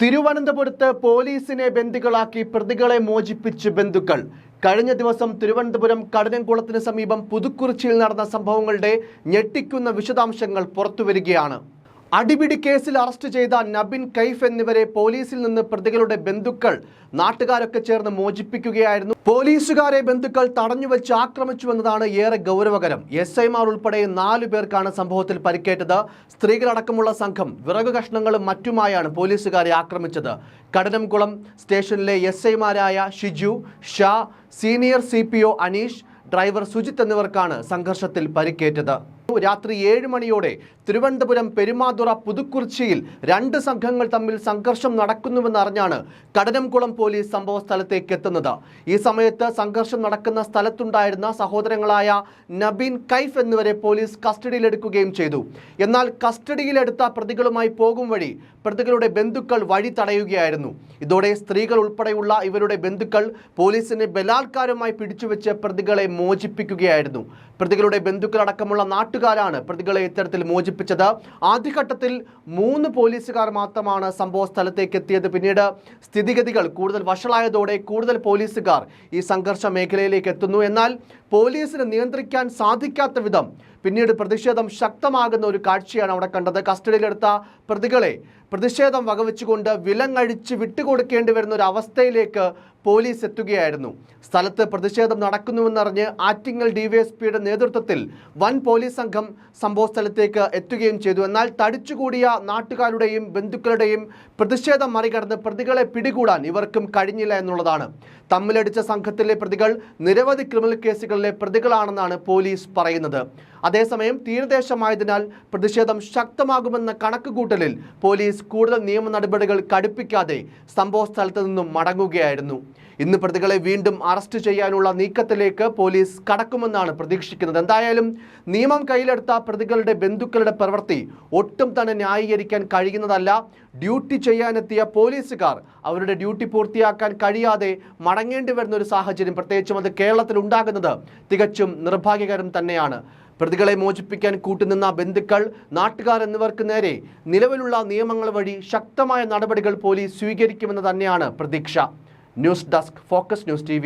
തിരുവനന്തപുരത്ത് പോലീസിനെ ബന്ദികളാക്കി പ്രതികളെ മോചിപ്പിച്ച് ബന്ധുക്കൾ. കഴിഞ്ഞ ദിവസം തിരുവനന്തപുരം കടനംകുളത്തിന് സമീപം പുതുക്കുറിച്ചിയിൽ നടന്ന സംഭവങ്ങളുടെ ഞെട്ടിക്കുന്ന വിശദാംശങ്ങൾ പുറത്തുവരികയാണ്. അടിപിടി കേസിൽ അറസ്റ്റ് ചെയ്ത നബിൻ കൈഫ് എന്നിവരെ പോലീസിൽ നിന്ന് പ്രതികളുടെ ബന്ധുക്കൾ നാട്ടുകാരൊക്കെ ചേർന്ന് മോചിപ്പിക്കുകയായിരുന്നു. പോലീസുകാരെ ബന്ധുക്കൾ തടഞ്ഞുവെച്ച് ആക്രമിച്ചുവെന്നതാണ് ഏറെ ഗൗരവകരം. എസ് ഐമാർ ഉൾപ്പെടെ നാലു പേർക്കാണ് സംഭവത്തിൽ പരിക്കേറ്റത്. സ്ത്രീകളടക്കമുള്ള സംഘം വിറകു കഷ്ണങ്ങളും മറ്റുമായാണ് പോലീസുകാരെ ആക്രമിച്ചത്. കടനംകുളം സ്റ്റേഷനിലെ എസ് ഐമാരായ Shiju Sha senior C Aneesh driver Sujith എന്നിവർക്കാണ് സംഘർഷത്തിൽ പരിക്കേറ്റത്. രാത്രി ഏഴ് മണിയോടെ തിരുവനന്തപുരം പെരുമാതുറ പുതുക്കുറിച്ചിയിൽ രണ്ട് സംഘങ്ങൾ തമ്മിൽ സംഘർഷം നടക്കുന്നുവെന്നറിഞ്ഞാണ് കടനംകുളം പോലീസ് സംഭവ സ്ഥലത്തേക്ക് എത്തുന്നത്. ഈ സമയത്ത് സംഘർഷം നടക്കുന്ന സ്ഥലത്തുണ്ടായിരുന്ന സഹോദരങ്ങളായ നബീൻ കൈഫ് എന്നിവരെ പോലീസ് കസ്റ്റഡിയിലെടുക്കുകയും ചെയ്തു. എന്നാൽ കസ്റ്റഡിയിലെടുത്ത പ്രതികളുമായി പോകും വഴി പ്രതികളുടെ ബന്ധുക്കൾ വഴി തടയുകയായിരുന്നു. ഇതോടെ സ്ത്രീകൾ ഉൾപ്പെടെയുള്ള ഇവരുടെ ബന്ധുക്കൾ പോലീസിനെ ബലാത്കാരമായി പിടിച്ചുവെച്ച് പ്രതികളെ മോചിപ്പിക്കുകയായിരുന്നു. പ്രതികളുടെ ബന്ധുക്കളടക്കമുള്ള നാട്ടുകാരാണ് പ്രതികളെ ഇത്തരത്തിൽ മോചിപ്പിച്ചത്. ആദ്യഘട്ടത്തിൽ മൂന്ന് പോലീസുകാർ മാത്രമാണ് സംഭവ സ്ഥലത്തേക്ക് എത്തിയത്. പിന്നീട് സ്ഥിതിഗതികൾ കൂടുതൽ വഷളായതോടെ കൂടുതൽ പോലീസുകാർ ഈ സംഘർഷ മേഖലയിലേക്ക് എത്തുന്നു. എന്നാൽ പോലീസിന് നിയന്ത്രിക്കാൻ സാധിക്കാത്ത വിധം പിന്നീട് പ്രതിഷേധം ശക്തമാകുന്ന ഒരു കാഴ്ചയാണ് അവിടെ കണ്ടത്. കസ്റ്റഡിയിലെടുത്ത പ്രതികളെ പ്രതിഷേധം വകവെച്ചുകൊണ്ട് വിലങ്ങഴിച്ച് വിട്ടുകൊടുക്കേണ്ടി വരുന്ന ഒരു അവസ്ഥയിലേക്ക് പോലീസ് എത്തുകയായിരുന്നു. സ്ഥലത്ത് പ്രതിഷേധം നടക്കുന്നുവെന്നറിഞ്ഞ് ആറ്റിങ്ങൽ ഡിവൈഎസ്പിയുടെ നേതൃത്വത്തിൽ വൻ പോലീസ് സംഘം സംഭവ സ്ഥലത്തേക്ക് എത്തുകയും ചെയ്തു. എന്നാൽ തടിച്ചുകൂടിയ നാട്ടുകാരുടെയും ബന്ധുക്കളുടെയും പ്രതിഷേധം മറികടന്ന് പ്രതികളെ പിടികൂടാൻ ഇവർക്കും കഴിഞ്ഞില്ല എന്നുള്ളതാണ്. തമ്മിലടിച്ച സംഘത്തിലെ പ്രതികൾ നിരവധി ക്രിമിനൽ കേസുകളിലെ പ്രതികളാണെന്നാണ് പോലീസ് പറയുന്നത്. അതേസമയം തീരദേശമായതിനാൽ പ്രതിഷേധം ശക്തമാകുമെന്ന കണക്കുകൂട്ടലിൽ പോലീസ് കൂടുതൽ നിയമ നടപടികൾ കടുപ്പിക്കാതെ സംഭവ സ്ഥലത്ത് നിന്നും മടങ്ങുകയായിരുന്നു. ഇന്ന് പ്രതികളെ വീണ്ടും അറസ്റ്റ് ചെയ്യാനുള്ള നീക്കത്തിലേക്ക് പോലീസ് കടക്കുമെന്നാണ് പ്രതീക്ഷിക്കുന്നത്. എന്തായാലും നിയമം കയ്യിലെടുത്ത പ്രതികളുടെ ബന്ധുക്കളുടെ പ്രവൃത്തി ഒട്ടും തന്നെ ന്യായീകരിക്കാൻ കഴിയുന്നതല്ല. ഡ്യൂട്ടി ചെയ്യാനെത്തിയ പോലീസുകാർ അവരുടെ ഡ്യൂട്ടി പൂർത്തിയാക്കാൻ കഴിയാതെ മടങ്ങേണ്ടി വരുന്ന ഒരു സാഹചര്യം പ്രത്യേകിച്ചും അത് കേരളത്തിൽ ഉണ്ടാകുന്നത് തികച്ചും നിർഭാഗ്യകരം തന്നെയാണ്. പ്രതികളെ മോചിപ്പിക്കാൻ കൂട്ടുനിന്ന ബന്ധുക്കൾ നാട്ടുകാർ എന്നിവർക്ക് നേരെ നിലവിലുള്ള നിയമങ്ങൾ വഴി ശക്തമായ നടപടികൾ പോലീസ് സ്വീകരിക്കുമെന്ന് തന്നെയാണ് പ്രതീക്ഷ. news desk focus news T